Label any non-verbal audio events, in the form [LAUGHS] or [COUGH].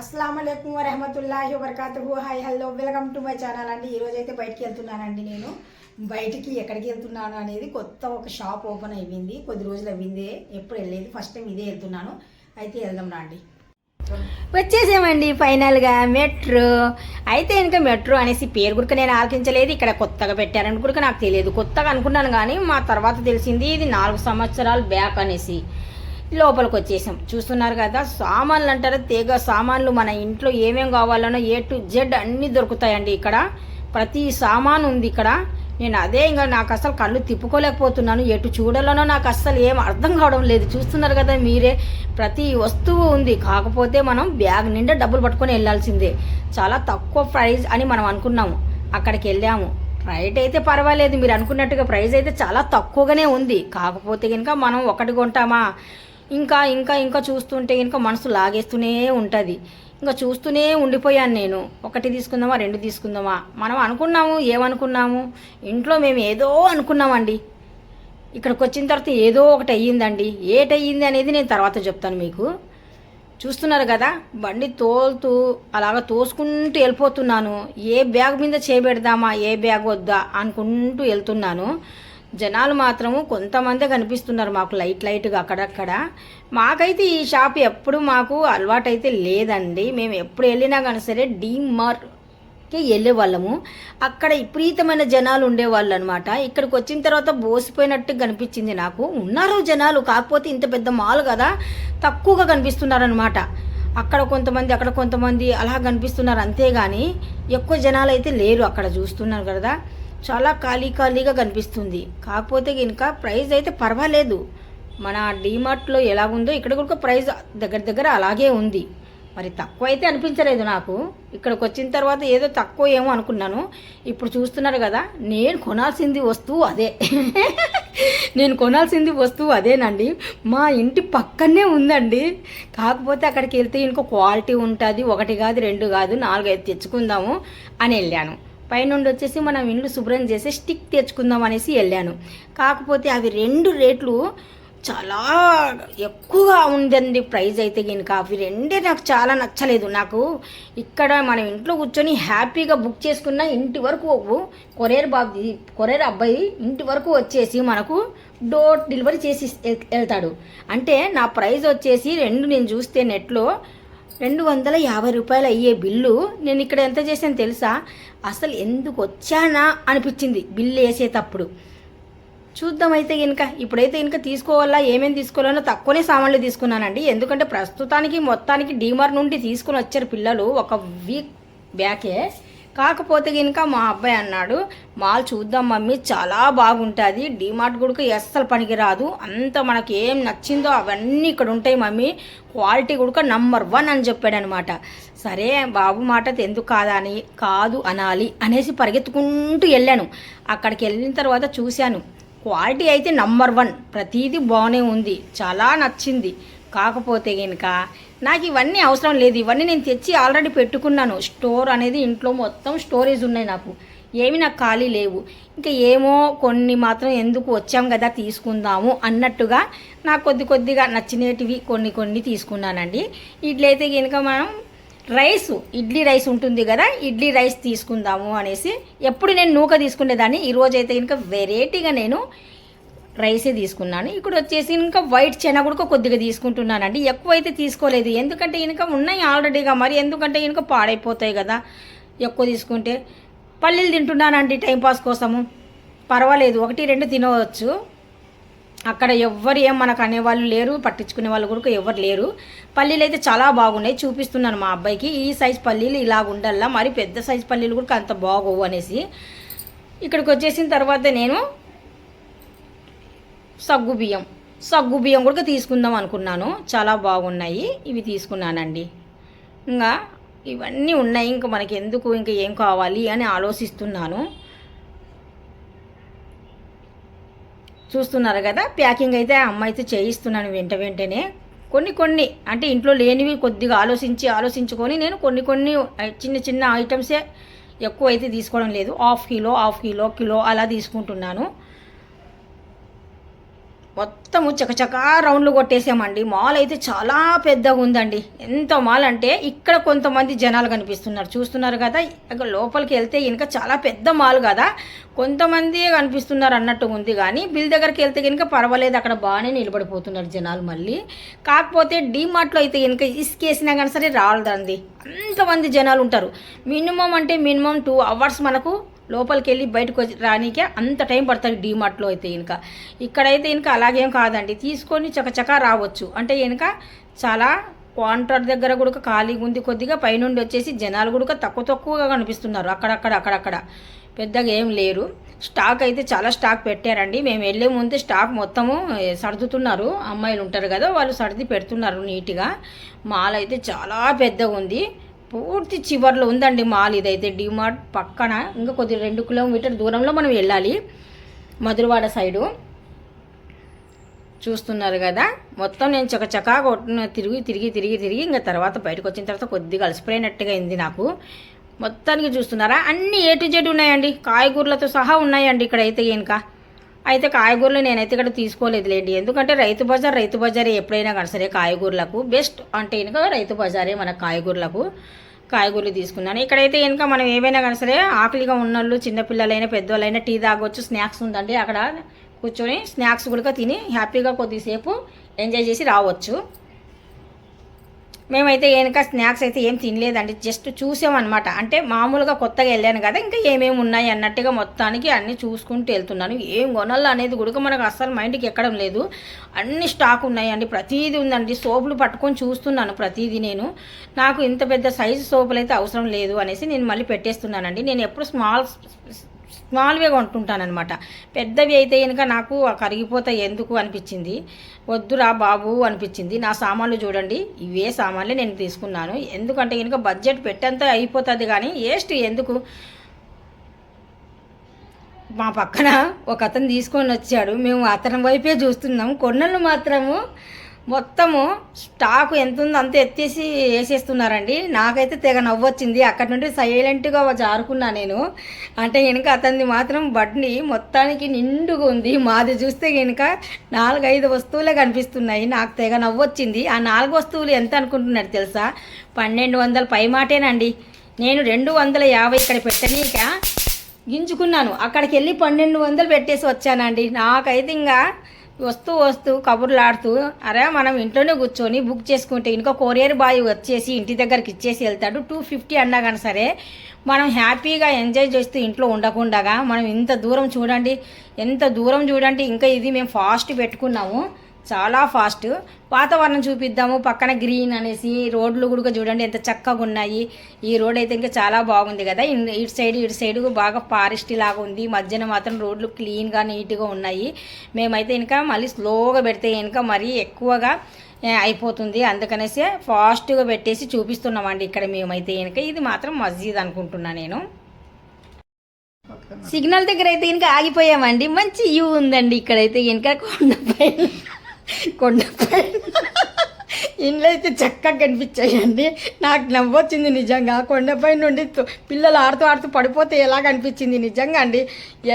అస్సలం అయికం వరహమతుల్లాహి వబర్కాతుహు. Hi hello welcome to my channel అండి. ఈరోజు అయితే బయటికి వెళ్తున్నానండి నేను. బయటికి ఎక్కడికి వెళ్తున్నాను అనేది కొత్త ఒక షాప్ ఓపెన్ అయిపోయింది. కొద్ది రోజులు అవ్విందే ఎప్పుడు వెళ్ళేది ఫస్ట్ టైం ఇదే వెళ్తున్నాను. అయితే వెళ్దాం రండి. వచ్చేసామండి ఫైనల్గా. మెట్రో. అయితే ఇంకా మెట్రో అనేసి పేరు కూడా నేను ఆలోచించలేదు ఇక్కడ కొత్తగా పెట్టారని కూడా నాకు తెలియదు. కొత్తగా అనుకున్నాను కానీ మా తర్వాత తెలిసింది ఇది నాలుగు సంవత్సరాలు బ్యాక్ అనేసి. లోపలికి వచ్చేసాం చూస్తున్నారు కదా సామాన్లు అంటారా తీగ సామాన్లు మన ఇంట్లో ఏమేం కావాలనో ఏ టు జెడ్ అన్నీ దొరుకుతాయండి ఇక్కడ. ప్రతి సామాను ఉంది ఇక్కడ. నేను అదే ఇంకా నాకు అసలు కళ్ళు తిప్పుకోలేకపోతున్నాను. ఎటు చూడాలనో నాకు అస్సలు ఏం అర్థం కావడం లేదు. చూస్తున్నారు కదా మీరే ప్రతి వస్తువు ఉంది. కాకపోతే మనం బ్యాగ్ నిండా డబ్బులు పట్టుకొని వెళ్ళాల్సిందే. చాలా తక్కువ ప్రైజ్ అని మనం అనుకున్నాము. అక్కడికి వెళ్ళాము. రైట్ అయితే పర్వాలేదు. మీరు అనుకున్నట్టుగా ప్రైస్ అయితే చాలా తక్కువగానే ఉంది. కాకపోతే కనుక మనం ఒకటి కొంటామా? ఇంకా ఇంకా ఇంకా చూస్తుంటే ఇంకా మనసు లాగేస్తూనే ఉంటుంది. ఇంకా చూస్తూనే ఉండిపోయాను నేను. ఒకటి తీసుకుందామా రెండు తీసుకుందామా? మనం అనుకున్నాము ఏమనుకున్నాము? ఇంట్లో మేము ఏదో అనుకున్నామండి. ఇక్కడికి వచ్చిన తర్వాత ఏదో ఒకటి అయ్యిందండి. ఏటి అయ్యింది అనేది నేను తర్వాత చెప్తాను మీకు. చూస్తున్నారు కదా బండి తోలుతూ అలాగ తోసుకుంటూ వెళ్ళిపోతున్నాను. ఏ బ్యాగ్ మీద చేపెడదామా ఏ బ్యాగ్ వద్దా అనుకుంటూ వెళ్తున్నాను. జనాలు మాత్రము కొంతమందే కనిపిస్తున్నారు మాకు లైట్ లైట్గా అక్కడక్కడ. మాకైతే ఈ షాప్ ఎప్పుడు మాకు అలవాటైతే లేదండి. మేము ఎప్పుడు వెళ్ళినా కానీ సరే డీమార్ట్కి వెళ్ళే వాళ్ళము. అక్కడ విపరీతమైన జనాలు ఉండేవాళ్ళు అనమాట ఇక్కడికి వచ్చిన తర్వాత బోసిపోయినట్టు కనిపించింది నాకు. ఉన్నారు జనాలు కాకపోతే ఇంత పెద్ద మాల్ కదా తక్కువగా కనిపిస్తున్నారనమాట. అక్కడ కొంతమంది అక్కడ కొంతమంది అలా కనిపిస్తున్నారు అంతేగాని ఎక్కువ జనాలు అయితే లేరు అక్కడ చూస్తున్నారు కదా. చాలా ఖాళీ ఖాళీగా కనిపిస్తుంది. కాకపోతే కనుక ప్రైస్ అయితే పర్వాలేదు. మన డీమార్ట్లో ఎలా ఉందో ఇక్కడ కూడా ప్రైస్ దగ్గర దగ్గర అలాగే ఉంది. మరి తక్కువ అయితే అనిపించలేదు నాకు. ఇక్కడికి వచ్చిన తర్వాత ఏదో తక్కువ ఏమో అనుకున్నాను. ఇప్పుడు చూస్తున్నారు కదా నేను కొనాల్సింది వస్తువు అదే. [LAUGHS] నేను కొనాల్సింది వస్తువు అదేనండి. మా ఇంటి పక్కనే ఉందండి. కాకపోతే అక్కడికి వెళ్తే ఇంకో క్వాలిటీ ఉంటుంది. ఒకటి కాదు రెండు కాదు నాలుగైదు తెచ్చుకుందాము అని వెళ్ళాను. పైనుండి వచ్చేసి మనం ఇల్లు శుభ్రం చేసి స్టిక్ తెచ్చుకుందాం అనేసి వెళ్ళాను. కాకపోతే అవి రెండు రేట్లు చాలా ఎక్కువగా ఉందండి ప్రైజ్ అయితే కనుక అవి రెండే నాకు చాలా నచ్చలేదు. నాకు ఇక్కడ మనం ఇంట్లో కూర్చొని హ్యాపీగా బుక్ చేసుకున్న ఇంటి వరకు కొరియర్ బాబు కొరియర్ అబ్బాయి ఇంటి వరకు వచ్చేసి మనకు డోర్ డెలివరీ చేసి వెళ్తాడు. అంటే నా ప్రైజ్ వచ్చేసి రెండు నేను చూస్తే నెట్లో రెండు వందల యాభై రూపాయలు అయ్యే బిల్లు నేను ఇక్కడ ఎంత చేశాను తెలుసా? అసలు ఎందుకు వచ్చానా అనిపించింది బిల్లు వేసేటప్పుడు. చూద్దాం అయితే కనుక ఇప్పుడైతే కనుక తీసుకోవాలా ఏమేమి తీసుకోవాలనో తక్కువనే సామాన్లు తీసుకున్నానండి. ఎందుకంటే ప్రస్తుతానికి మొత్తానికి డీమార్ నుండి తీసుకుని వచ్చారు పిల్లలు ఒక వీక్ బ్యాకే. కాకపోతే కనుక మా అబ్బాయి అన్నాడు మాల్ చూద్దాం మమ్మీ చాలా బాగుంటుంది డీమార్ట్ గుడికి అస్సలు పనికిరాదు అంత మనకి ఏం నచ్చిందో అవన్నీ ఇక్కడ ఉంటాయి మమ్మీ క్వాలిటీ కూడా నంబర్ వన్ అని చెప్పాడు అనమాట సరే బాబు మాట ఎందుకు కాదా అని కాదు అనాలి అనేసి పరిగెత్తుకుంటూ వెళ్ళాను. అక్కడికి వెళ్ళిన తర్వాత చూశాను క్వాలిటీ అయితే నంబర్ వన్ ప్రతిదీ బాగానే ఉంది చాలా నచ్చింది. కాకపోతే కనుక నాకు ఇవన్నీ అవసరం లేదు. ఇవన్నీ నేను తెచ్చి ఆల్రెడీ పెట్టుకున్నాను. స్టోర్ అనేది ఇంట్లో మొత్తం స్టోరేజ్ ఉన్నాయి నాకు. ఏమి నాకు ఖాళీ లేవు. ఇంకా ఏమో కొన్ని మాత్రం ఎందుకు వచ్చాం కదా తీసుకుందాము అన్నట్టుగా నాకు కొద్ది కొద్దిగా నచ్చినటివి కొన్ని కొన్ని తీసుకున్నానండి. ఇట్లయితే కనుక మనం రైస్ ఇడ్లీ రైస్ ఉంటుంది కదా ఇడ్లీ రైస్ తీసుకుందాము అనేసి ఎప్పుడు నేను నూక తీసుకునేదాన్ని. ఈరోజు అయితే ఇంకా వెరైటీగా నేను రైసే తీసుకున్నాను. ఇక్కడ వచ్చేసి ఇంకా వైట్ చెన కూడా కొద్దిగా తీసుకుంటున్నానండి. ఎక్కువ అయితే తీసుకోలేదు. ఎందుకంటే ఇంకా ఉన్నాయి ఆల్రెడీగా మరి. ఎందుకంటే ఇంకా పాడైపోతాయి కదా. ఎక్కువ తీసుకుంటే పల్లీలు తింటున్నానండి టైంపాస్ కోసము. పర్వాలేదు. ఒకటి రెండు తినవచ్చు. అక్కడ ఎవ్వరు ఏం మనకు అనేవాళ్ళు లేరు. పట్టించుకునే వాళ్ళు కూడా ఎవరు లేరు. పల్లీలు అయితే చాలా బాగున్నాయి. చూపిస్తున్నాను మా అబ్బాయికి. ఈ సైజ్ పల్లీలు ఇలా ఉండాలా మరి పెద్ద సైజ్ పల్లీలు కూడా అంత బాగోవు అనేసి. ఇక్కడికి వచ్చేసిన తర్వాత నేను సగ్గు బియ్యం. సగ్గు బియ్యం కూడా తీసుకుందాం అనుకున్నాను. చాలా బాగున్నాయి. ఇవి తీసుకున్నానండి. ఇంకా ఇవన్నీ ఉన్నాయి. ఇంకా మనకి ఎందుకు ఇంకా ఏం కావాలి అని ఆలోచిస్తున్నాను. చూస్తున్నారు కదా? ప్యాకింగ్ అయితే అమ్మ అయితే చేయిస్తున్నాను వెంట వెంటనే. కొన్ని కొన్ని అంటే ఇంట్లో లేనివి కొద్దిగా ఆలోచించి ఆలోచించుకొని నేను కొన్ని కొన్ని చిన్న చిన్న ఐటమ్సే ఎక్కువ అయితే తీసుకోవడం లేదు. Half kilo half kilo kilo అలా తీసుకుంటున్నాను. మొత్తము చకచకా రౌండ్లు కొట్టేసామండి. మాల్ అయితే చాలా పెద్దగా ఉందండి. ఎంత మాల్ అంటే ఇక్కడ కొంతమంది జనాలు కనిపిస్తున్నారు. చూస్తున్నారు కదా ఇక లోపలికి వెళ్తే ఇంకా చాలా పెద్ద మాల్ కదా. కొంతమంది కనిపిస్తున్నారు అన్నట్టు ఉంది కానీ బిల్ దగ్గరికి వెళ్తే కనుక పర్వాలేదు అక్కడ బాగానే నిలబడిపోతున్నారు జనాలు మళ్ళీ. కాకపోతే డీమార్ట్లో అయితే కనుక ఇసుకేసినా కానీ సరే రాలదండి. అంతమంది జనాలు ఉంటారు. మినిమం అంటే మినిమం టూ అవర్స్ మనకు లోపలికి వెళ్ళి బయటకు వచ్చి రానికే అంత టైం పడుతుంది డీమార్ట్లో అయితే ఇంకా ఇక్కడైతే ఇంకా అలాగేం కాదండి. తీసుకొని చకచకా రావచ్చు. అంటే ఇంకా చాలా కాంట్రాక్ట్ దగ్గర కూడా ఖాళీగా ఉంది కొద్దిగా పైనుండి వచ్చేసి జనాలు కూడా తక్కువ తక్కువగా కనిపిస్తున్నారు. అక్కడక్కడ అక్కడక్కడ. పెద్దగా ఏం లేరు. స్టాక్ అయితే చాలా స్టాక్ పెట్టారండి. మేము వెళ్ళే ముందే స్టాక్ మొత్తము సర్దుతున్నారు. అమ్మాయిలు ఉంటారు కదా వాళ్ళు సర్ది పెడుతున్నారు నీట్గా. మాల్ అయితే చాలా పెద్దగా ఉంది పూర్తి చివర్లో ఉందండి మాల్ ఇదైతే. డిమార్ట్ పక్కన ఇంకా కొద్ది రెండు కిలోమీటర్ దూరంలో మనం వెళ్ళాలి. మధురవాడ సైడు. చూస్తున్నారు కదా? మొత్తం నేను చకచకా కొట్టిన తిరిగి తిరిగి తిరిగి తిరిగి ఇంకా తర్వాత బయటకు వచ్చిన తర్వాత కొద్దిగా అలసిపోయినట్టుగా అయింది నాకు. మొత్తానికి చూస్తున్నారా? అన్ని ఏ టు జెడ్ ఉన్నాయండి. కాయగూరలతో సహా ఉన్నాయండి ఇక్కడైతే ఇంకా. అయితే కాయగూరలు నేనైతే ఇక్కడ తీసుకోలేదులేండి. ఎందుకంటే రైతు బజార్ రైతు బజారే ఎప్పుడైనా కానీ సరే కాయగూరలకు బెస్ట్ అంటే కనుక రైతు బజారే మన కాయగూరలకు కాయగూరలు తీసుకున్నాను. ఇక్కడైతే ఇంకా మనం ఏవైనా కానీ సరే ఆకలిగా ఉన్నోళ్ళు చిన్నపిల్లలైనా పెద్దవాళ్ళైనా టీ తాగొచ్చు స్నాక్స్ ఉందండి అక్కడ కూర్చొని స్నాక్స్ కూడా తిని హ్యాపీగా కొద్దిసేపు ఎంజాయ్ చేసి రావచ్చు. మేమైతే వెనక స్నాక్స్ అయితే ఏం తినలేదండి జస్ట్ చూసామన్నమాట. అంటే మామూలుగా కొత్తగా వెళ్ళాను కదా ఇంకా ఏమేమి ఉన్నాయి అన్నట్టుగా మొత్తానికి అన్నీ చూసుకుంటూ వెళ్తున్నాను. ఏం కొనాలి అనేది కూడా మనకు అస్సలు మైండ్కి ఎక్కడం లేదు. అన్ని స్టాక్ ఉన్నాయండి ప్రతిదీ ఉందండి. సోపులు పట్టుకొని చూస్తున్నాను ప్రతిదీ నేను. నాకు ఇంత పెద్ద సైజు సోపులు అయితే అవసరం లేదు అనేసి నేను మళ్ళీ పెట్టేస్తున్నానండి. నేను ఎప్పుడు స్మాల్ స్మాల్వే కొంటుంటానమాట పెద్దవి అయితే కనుక నాకు కరిగిపోతాయి ఎందుకు అనిపించింది. వద్దురా బాబు అనిపించింది. నా సామాన్లు చూడండి. ఇవే సామాన్లే నేను తీసుకున్నాను. ఎందుకంటే కనుక బడ్జెట్ పెట్టంతా అయిపోతుంది కానీ వేస్ట్ ఎందుకు? మా పక్కన ఒక అతను తీసుకొని వచ్చాడు. మేము అతని వైపే చూస్తున్నాం. కొన్నలు మాత్రము మొత్తము స్టాక్ ఎంత ఉందో అంత ఎత్తేసి వేసేస్తున్నారండి. నాకైతే తెగ నవ్వొచ్చింది. అక్కడి నుండి సైలెంట్గా జారుకున్నా నేను. అంటే వెనుక అతన్ని మాత్రం బండి మొత్తానికి నిండుగా ఉంది. మాది చూస్తే కనుక నాలుగైదు వస్తువులే కనిపిస్తున్నాయి. నాకు తెగ నవ్వొచ్చింది. ఆ నాలుగు వస్తువులు ఎంత అనుకుంటున్నారు తెలుసా? పన్నెండు వందల పై మాటేనండి. నేను రెండు వందల యాభై ఇక్కడ పెట్టనీక గింజుకున్నాను. అక్కడికి వెళ్ళి పన్నెండు వందలు పెట్టేసి వచ్చానండి. నాకైతే ఇంకా వస్తూ వస్తూ కబుర్లు ఆడుతూ అరే మనం ఇంట్లోనే కూర్చొని బుక్ చేసుకుంటే ఇంకో కొరియర్ బాయ్ వచ్చేసి ఇంటి దగ్గరికి ఇచ్చేసి వెళ్తాడు. టూ ఫిఫ్టీ అన్నా కానీ సరే మనం హ్యాపీగా ఎంజాయ్ చేస్తూ ఇంట్లో ఉండకుండగా మనం ఇంత దూరం చూడండి ఎంత దూరం చూడండి ఇంకా ఇది మేము ఫాస్ట్ పెట్టుకున్నాము. చాలా ఫాస్ట్. వాతావరణం చూపిద్దాము పక్కన గ్రీన్ అనేసి రోడ్లు కూడా చూడండి ఎంత చక్కగా ఉన్నాయి. ఈ రోడ్ అయితే ఇంకా చాలా బాగుంది కదా. ఇటు సైడ్ ఇటు సైడ్ బాగా ఫారెస్ట్ లాగా ఉంది. మధ్యన మాత్రం రోడ్లు క్లీన్గా నీట్గా ఉన్నాయి. మేమైతే ఇంకా మళ్ళీ స్లోగా పెడితే ఇంకా మరీ ఎక్కువగా అయిపోతుంది. అందుకనేసి ఫాస్ట్గా పెట్టేసి చూపిస్తున్నామండి ఇక్కడ మేమైతే కనుక ఇది మాత్రం మస్జిద్ అనుకుంటున్నా నేను. సిగ్నల్ దగ్గర అయితే కనుక ఆగిపోయామండి. మంచి వ్యూ ఉందండి. ఇక్కడైతే కనుక కొండపైన కొండపై. ఇండ్లు అయితే చక్కగా కనిపించాయండి. నాకు నవ్వొచ్చింది నిజంగా. కొండపై నుండి పిల్లలు ఆడుతూ ఆడుతూ పడిపోతే ఎలా కనిపించింది నిజంగా అండి.